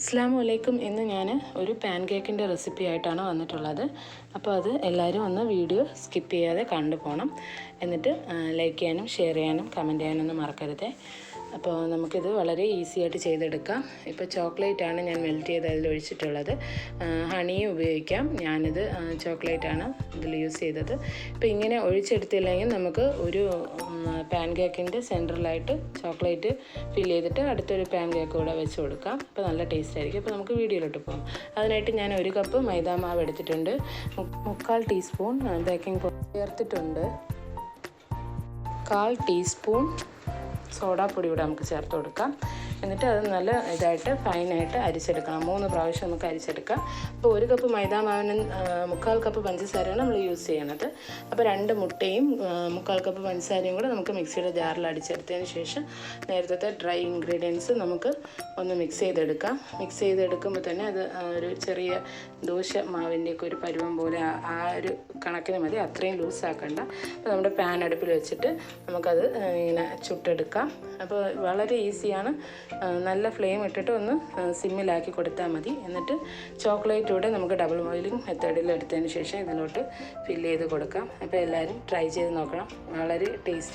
അസ്സാം വലൈക്കും ഇന്ന് ഞാൻ ഒരു പാൻ കേക്കിന്റെ റെസിപ്പി ആയിട്ടാണ് വന്നിട്ടുള്ളത്. അപ്പോൾ അത് എല്ലാവരും ഒന്ന് വീഡിയോ സ്കിപ്പ് ചെയ്യാതെ കണ്ടു പോകണം എന്നിട്ട് ലൈക്ക് ചെയ്യാനും ഷെയർ ചെയ്യാനും കമന്റ് ചെയ്യാനൊന്നും മറക്കരുത്. അപ്പോൾ നമുക്കിത് വളരെ ഈസി ആയിട്ട് ചെയ്തെടുക്കാം. ഇപ്പോൾ ചോക്ലേറ്റ് ആണ് ഞാൻ മെൽറ്റ് ചെയ്ത് അതിൽ ഒഴിച്ചിട്ടുള്ളത്. ഹണിയും ഉപയോഗിക്കാം. ഞാനിത് ചോക്ലേറ്റ് ആണ് ഇതിൽ യൂസ് ചെയ്തത്. ഇപ്പോൾ ഇങ്ങനെ ഒഴിച്ചെടുത്തില്ലെങ്കിൽ നമുക്ക് ഒരു പാൻ കേക്കിന്റെ സെന്ററിലായിട്ട് ചോക്ലേറ്റ് ഫിൽ ചെയ്തിട്ട് അടുത്തൊരു പാൻ കേക്ക് കൂടെ വെച്ച് കൊടുക്കാം. അപ്പോൾ നല്ല ടേസ്റ്റ് ആയിരിക്കും. അപ്പോൾ നമുക്ക് വീഡിയോയിലോട്ട് പോകാം. അതിനായിട്ട് ഞാൻ ഒരു കപ്പ് മൈദാ മാവ് എടുത്തിട്ടുണ്ട്. മുക്കാൽ ടീസ്പൂൺ ബേക്കിംഗ് പൗഡർ ചേർത്തിട്ടുണ്ട്. കാൽ ടീസ്പൂൺ സോഡാപ്പൊടി കൂടെ നമുക്ക് ചേർത്ത് കൊടുക്കാം. എന്നിട്ട് അത് നല്ല ഇതായിട്ട് ഫൈനായിട്ട് അരിച്ചെടുക്കണം. മൂന്ന് പ്രാവശ്യം നമുക്ക് അരിച്ചെടുക്കാം. അപ്പോൾ ഒരു കപ്പ് മൈദാ മാവിന് മുക്കാൽ കപ്പ് പഞ്ചസാരയാണ് നമ്മൾ യൂസ് ചെയ്യണത്. അപ്പോൾ രണ്ട് മുട്ടയും മുക്കാൽ കപ്പ് പഞ്ചസാരയും കൂടെ നമുക്ക് മിക്സിയുടെ ജാറിൽ അടിച്ചെടുത്തതിന് ശേഷം നേരത്തെ ഡ്രൈ ഇൻഗ്രീഡിയൻസ് നമുക്ക് ഒന്ന് മിക്സ് ചെയ്തെടുക്കാം. മിക്സ് ചെയ്തെടുക്കുമ്പോൾ തന്നെ അത് ഒരു ചെറിയ ദോശ മാവിന്റെയൊക്കെ ഒരു പരുവം പോലെ ആ- ഒരു കണക്കിന് മതി. അത്രയും ലൂസ് ആക്കണ്ട. അപ്പോൾ നമ്മുടെ പാൻ അടുപ്പിൽ വെച്ചിട്ട് നമുക്കത് ഇങ്ങനെ ചുട്ടെടുക്കാം. അപ്പോൾ വളരെ ഈസിയാണ് നല്ല ഫ്ലെയിം ഇട്ടിട്ട് ഒന്ന് സിമ്മിലാക്കി കൊടുത്താൽ മതി. എന്നിട്ട് ചോക്ലേറ്റ് കൂടെ നമുക്ക് ഡബിൾ ബോയിലിംഗ് മെത്തേഡിൽ എടുത്തതിന് ശേഷം ഇതിലോട്ട് ഫില്ല് ചെയ്ത് കൊടുക്കാം. അപ്പോൾ എല്ലാവരും ട്രൈ ചെയ്ത് നോക്കണം. വളരെ ടേസ്റ്റി